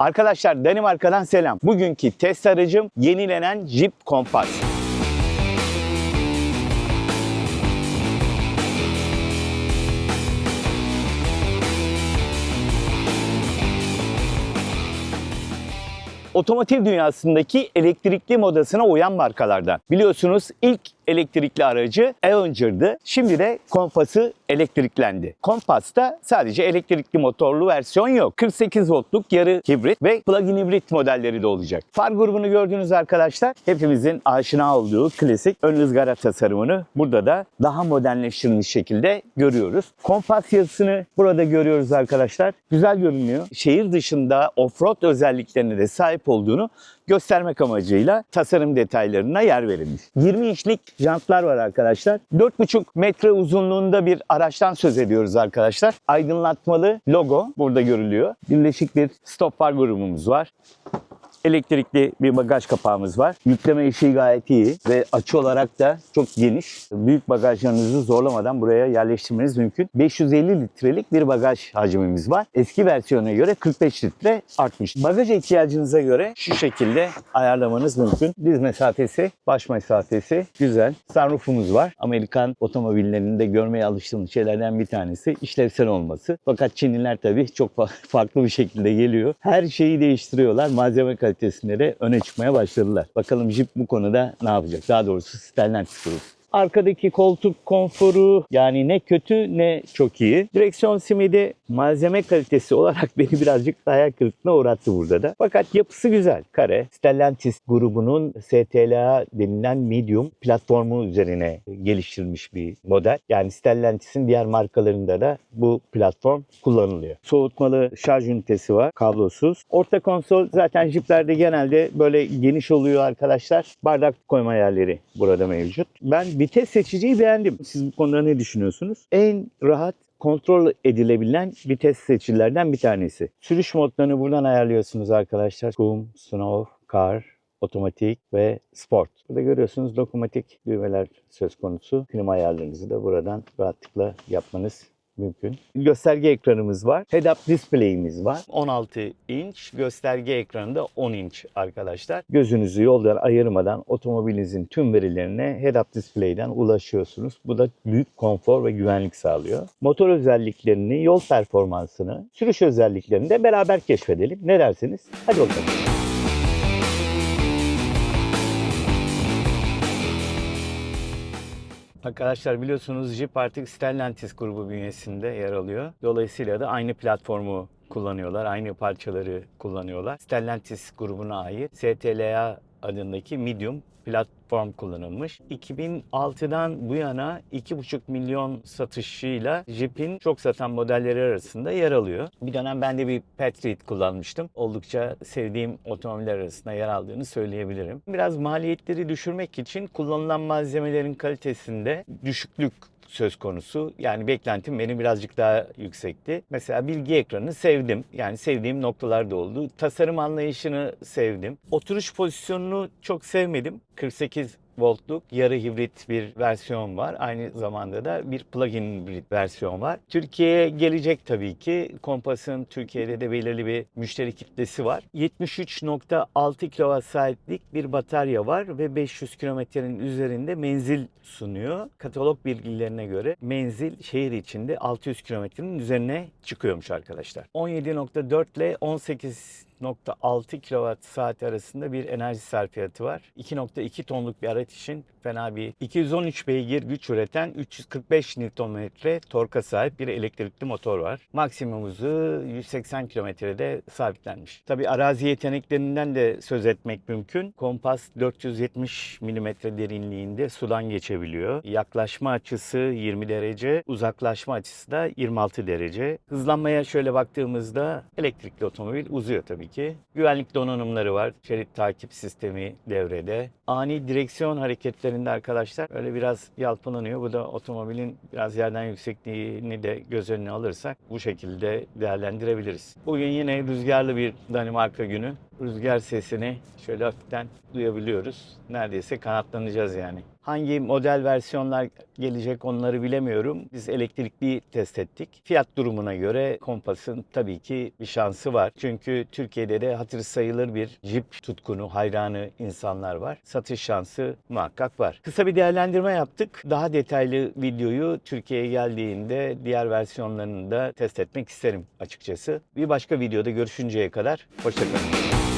Arkadaşlar Danimarka'dan selam. Bugünkü test aracım yenilenen Jeep Compass. otomotiv dünyasındaki elektrikli modasına uyan markalardan. Biliyorsunuz ilk elektrikli aracı Avenger'dı. Şimdi de Compass'ı elektriklendi. Compass'ta sadece elektrikli motorlu versiyon yok. 48 voltluk yarı hibrit ve plug-in hibrit modelleri de olacak. Far grubunu gördüğünüz arkadaşlar hepimizin aşina olduğu klasik ön ızgara tasarımını burada da daha modernleştirilmiş şekilde görüyoruz. Compass yazısını burada görüyoruz arkadaşlar. Güzel görünüyor. Şehir dışında offroad özelliklerine de sahip olduğunu göstermek amacıyla tasarım detaylarına yer verilmiş. 20 inçlik jantlar var arkadaşlar. 4,5 metre uzunluğunda bir araçtan söz ediyoruz arkadaşlar. Aydınlatmalı logo burada görülüyor. Birleşik bir stop far grubumuz var elektrikli bir bagaj kapağımız var. Yükleme işi gayet iyi ve açı olarak da çok geniş. Büyük bagajlarınızı zorlamadan buraya yerleştirmeniz mümkün. 550 litrelik bir bagaj hacmimiz var. Eski versiyona göre 45 litre artmış. Bagaj ihtiyacınıza göre şu şekilde ayarlamanız mümkün. Diz mesafesi, baş mesafesi güzel. Sunroofumuz var. Amerikan otomobillerinde görmeye alıştığımız şeylerden bir tanesi işlevsel olması. Fakat Çinliler tabii çok fa- farklı bir şekilde geliyor. Her şeyi değiştiriyorlar. Malzeme kalitesinde de öne çıkmaya başladılar. Bakalım Jeep bu konuda ne yapacak? Daha doğrusu Stellantis grubu. Arkadaki koltuk konforu yani ne kötü ne çok iyi. Direksiyon simidi malzeme kalitesi olarak beni birazcık hayal kırıklığına uğrattı burada da. Fakat yapısı güzel. Kare. Stellantis grubunun STLA denilen medium platformu üzerine geliştirilmiş bir model. Yani Stellantis'in diğer markalarında da bu platform kullanılıyor. Soğutmalı şarj ünitesi var. Kablosuz. Orta konsol zaten Jeep'lerde genelde böyle geniş oluyor arkadaşlar. Bardak koyma yerleri burada mevcut. Ben vites seçiciyi beğendim. Siz bu konuda ne düşünüyorsunuz? En rahat kontrol edilebilen vites seçicilerden bir tanesi. Sürüş modlarını buradan ayarlıyorsunuz arkadaşlar. Kum, Snow, Car, otomatik ve sport. Burada görüyorsunuz dokunmatik düğmeler söz konusu. Klima ayarlarınızı da buradan rahatlıkla yapmanız mümkün. Gösterge ekranımız var. Head-up display'imiz var. 16 inç. Gösterge ekranı da 10 inç arkadaşlar. Gözünüzü yoldan ayırmadan otomobilinizin tüm verilerine head-up display'den ulaşıyorsunuz. Bu da büyük konfor ve güvenlik sağlıyor. Motor özelliklerini, yol performansını, sürüş özelliklerini de beraber keşfedelim. Ne dersiniz? Hadi bakalım. Arkadaşlar biliyorsunuz Jeep artık Stellantis grubu bünyesinde yer alıyor. Dolayısıyla da aynı platformu kullanıyorlar, aynı parçaları kullanıyorlar. Stellantis grubuna ait STLA adındaki medium platform kullanılmış. 2006'dan bu yana 2,5 milyon satışıyla Jeep'in çok satan modelleri arasında yer alıyor. Bir dönem ben de bir Patriot kullanmıştım. Oldukça sevdiğim otomobiller arasında yer aldığını söyleyebilirim. Biraz maliyetleri düşürmek için kullanılan malzemelerin kalitesinde düşüklük söz konusu. Yani beklentim benim birazcık daha yüksekti. Mesela bilgi ekranını sevdim. Yani sevdiğim noktalar da oldu. Tasarım anlayışını sevdim. Oturuş pozisyonunu çok sevmedim. 48 voltluk yarı hibrit bir versiyon var. Aynı zamanda da bir plug-in hibrit versiyon var. Türkiye'ye gelecek tabii ki. Compass'ın Türkiye'de de belirli bir müşteri kitlesi var. 73.6 kWh saatlik bir batarya var ve 500 kilometrenin üzerinde menzil sunuyor. Katalog bilgilerine göre menzil şehir içinde 600 kilometrenin üzerine çıkıyormuş arkadaşlar. 17.4 ile 18 1.6 kWh saat arasında bir enerji sarfiyatı var. 2.2 tonluk bir araç için fena bir 213 beygir güç üreten 345 Nm torka sahip bir elektrikli motor var. Maksimum hızı 180 kilometrede sabitlenmiş. Tabi arazi yeteneklerinden de söz etmek mümkün. Kompas 470 mm derinliğinde sudan geçebiliyor. Yaklaşma açısı 20 derece, uzaklaşma açısı da 26 derece. Hızlanmaya şöyle baktığımızda elektrikli otomobil uzuyor tabii ki. Güvenlik donanımları var. Şerit takip sistemi devrede. Ani direksiyon hareketlerinde arkadaşlar öyle biraz yalpalanıyor. Bu da otomobilin biraz yerden yüksekliğini de göz önüne alırsak bu şekilde değerlendirebiliriz. Bugün yine rüzgarlı bir Danimarka günü. Rüzgar sesini şöyle hafiften duyabiliyoruz. Neredeyse kanatlanacağız yani. Hangi model versiyonlar gelecek onları bilemiyorum. Biz elektrikli test ettik. Fiyat durumuna göre Kompas'ın tabii ki bir şansı var. Çünkü Türkiye'de de hatır sayılır bir Jeep tutkunu, hayranı insanlar var. Satış şansı muhakkak var. Kısa bir değerlendirme yaptık. Daha detaylı videoyu Türkiye'ye geldiğinde diğer versiyonlarını da test etmek isterim açıkçası. Bir başka videoda görüşünceye kadar hoşçakalın.